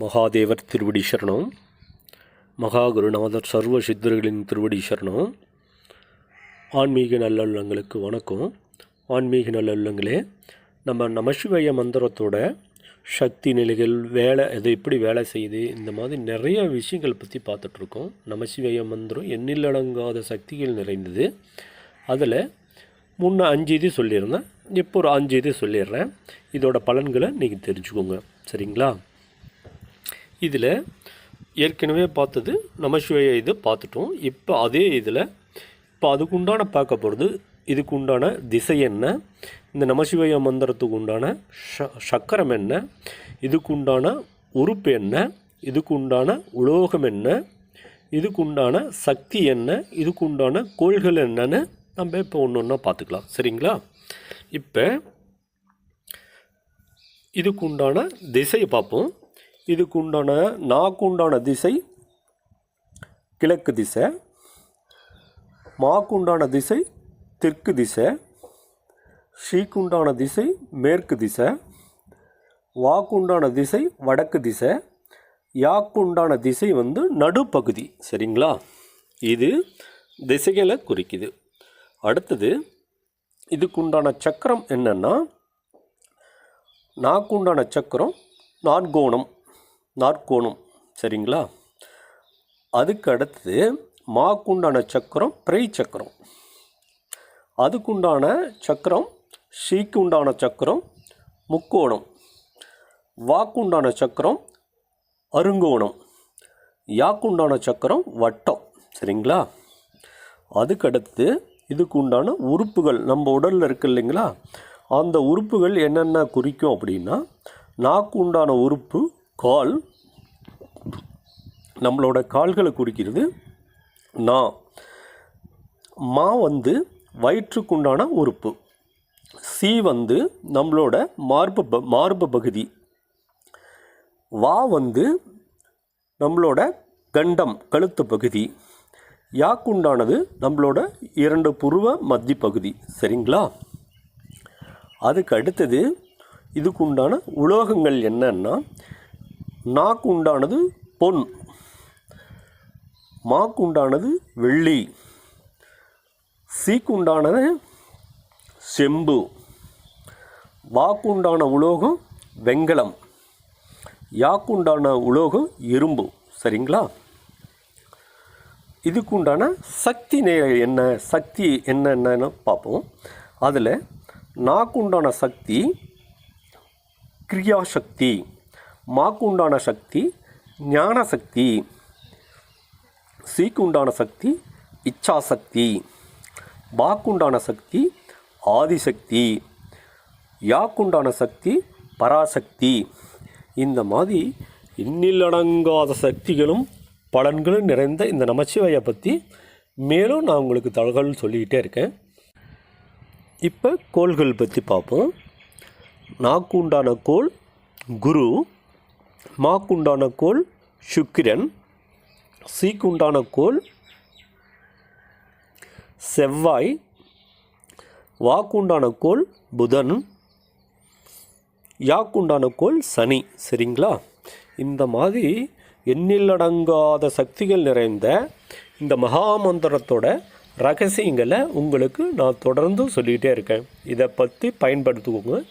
மகாதேவர் திருவடி சரணம். மகா குருநாதர் சர்வ சித்தர்களின் திருவடி சரணம். ஆன்மீக நல்லுள்ளங்களுக்கு வணக்கம். ஆன்மீக நல்லுள்ளங்களே நம்ம நமசிவய மந்திரத்தோட சக்தி நிலைகள் வேலை அது எப்படி வேலை செய்யுது இந்த மாதிரி நிறைய விஷயங்கள் பற்றி பார்த்துட்ருக்கோம். நமசிவய மந்திரம் எண்ணிலடங்காத சக்திகள் நிறைந்தது. அதில் முன்ன அஞ்சு இது சொல்லியிருந்தேன் இப்போ ஒரு அஞ்சு இது சொல்லிடுறேன். இதோட பலன்களை நீங்கள் தெரிஞ்சுக்கோங்க. சரிங்களா? இதில் ஏற்கனவே பார்த்தது நமசிவய இது பார்த்துட்டோம். இப்போ அதே இதில் இப்போ அதுக்கு உண்டான பார்க்க போகிறது இதுக்கு உண்டான திசை என்ன இந்த நமசிவய மந்திரத்துக்கு உண்டான ஷ சக்கரம் என்ன இதுக்கு உண்டான உறுப்பு என்ன இதுக்கு உண்டான உலோகம் என்ன இதுக்கு உண்டான சக்தி என்ன இதுக்கு உண்டான கோள்கள் என்னன்னு நம்ம இப்போ ஒன்று ஒன்றா பார்த்துக்கலாம். சரிங்களா? இப்போ இதுக்கு உண்டான திசையை பார்ப்போம். இதுக்கு உண்டான நாக்கு உண்டான திசை கிழக்கு திசை மாக்கு உண்டான திசை தெற்கு திசை ஷீக்கு உண்டான திசை மேற்கு திசை வாக்கு உண்டான திசை வடக்கு திசை யாக்கு உண்டான திசை வந்து நடுப்பகுதி. சரிங்களா? இது திசைகளை குறிக்குது. அடுத்தது இதுக்கு உண்டான சக்கரம் என்னென்னா நாக்குண்டான சக்கரம் நான்கோணம். நாற்கோணம் சரிங்களா? அதுக்கு அடுத்தது மாக்குண்டான சக்கரம் பிரை சக்கரம் அதுக்குண்டான சக்கரம் ஷீக்கு உண்டான சக்கரம் முக்கோணம். வாக்குண்டான சக்கரம் அருங்கோணம். யாக்குண்டான சக்கரம் வட்டம். சரிங்களா? அதுக்கு அடுத்து இதுக்கு உண்டான உறுப்புகள். நம்ம உடலில் இருக்கு இல்லைங்களா? அந்த உறுப்புகள் என்னென்ன குறிக்கும் அப்படின்னா நாக்கு உண்டான உறுப்பு கால் நம்மளோட கால்களை குறிக்கிறது. நா. மா வந்து வயிற்றுக்குண்டான உறுப்பு. சி வந்து நம்மளோட மார்பு ப மார்பு பகுதி. வா வந்து நம்மளோட கண்டம் கழுத்து பகுதி. யாக்குண்டானது நம்மளோட இரண்டு புருவ மத்தி பகுதி. சரிங்களா? அதுக்கு அடுத்தது இதுக்குண்டான உலோகங்கள் என்னன்னா நாக்கு உண்டானது பொன். மாக்கு உண்டானது வெள்ளி. சீக்கு உண்டானது செம்பு. வாக்குண்டான உலோகம் வெங்கலம். யாக்குண்டான உலோகம் இரும்பு. சரிங்களா? இதுக்கு உண்டான சக்தி நே என்ன? சக்தி என்னென்னு பார்ப்போம். அதில் நாக்குண்டான சக்தி கிரியாசக்தி. மாக்கு உண்டான சக்தி ஞான சக்தி சீக்கு உண்டான சக்தி இச்சாசக்தி. வாக்குண்டான சக்தி ஆதிசக்தி. யாக்குண்டான சக்தி பராசக்தி. இந்த மாதிரி எண்ணிலடங்காத சக்திகளும் பலன்களும் நிறைந்த இந்த நமச்சிவாயை பற்றி மேலும் நான் உங்களுக்கு தகவல் சொல்லிக்கிட்டே இருக்கேன். இப்போ கோள்கள் பற்றி பார்ப்போம். நாக்குண்டான கோள் குரு மாக்குண்டான கோள் சுக்கிரன் சீக்குண்டான கோள் செவ்வாய் வாக்குண்டான கோள் புதன் யாக்குண்டான கோள் சனி. சரிங்களா? இந்த மாதிரி எண்ணிலடங்காத சக்திகள் நிறைந்த இந்த மகாமந்திரத்தோட ரகசியங்களை உங்களுக்கு நான் தொடர்ந்து சொல்லிகிட்டே இருக்கேன். இதை பற்றி பயன்படுத்துவோங்க.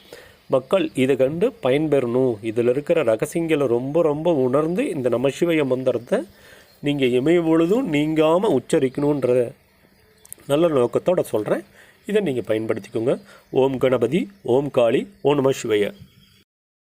மக்கள் இதை கண்டு பயன்பெறணும். இதில் இருக்கிற ரகசியங்களை ரொம்ப ரொம்ப உணர்ந்து இந்த நமசிவய மந்திரத்தை நீங்கள் இமையும் பொழுதும் நீங்காமல் உச்சரிக்கணுன்ற நல்ல நோக்கத்தோடு சொல்கிறேன் இதை நீங்கள் பயன்படுத்திக்கோங்க. ஓம் கணபதி ஓம் காளி ஓ நம சிவையை.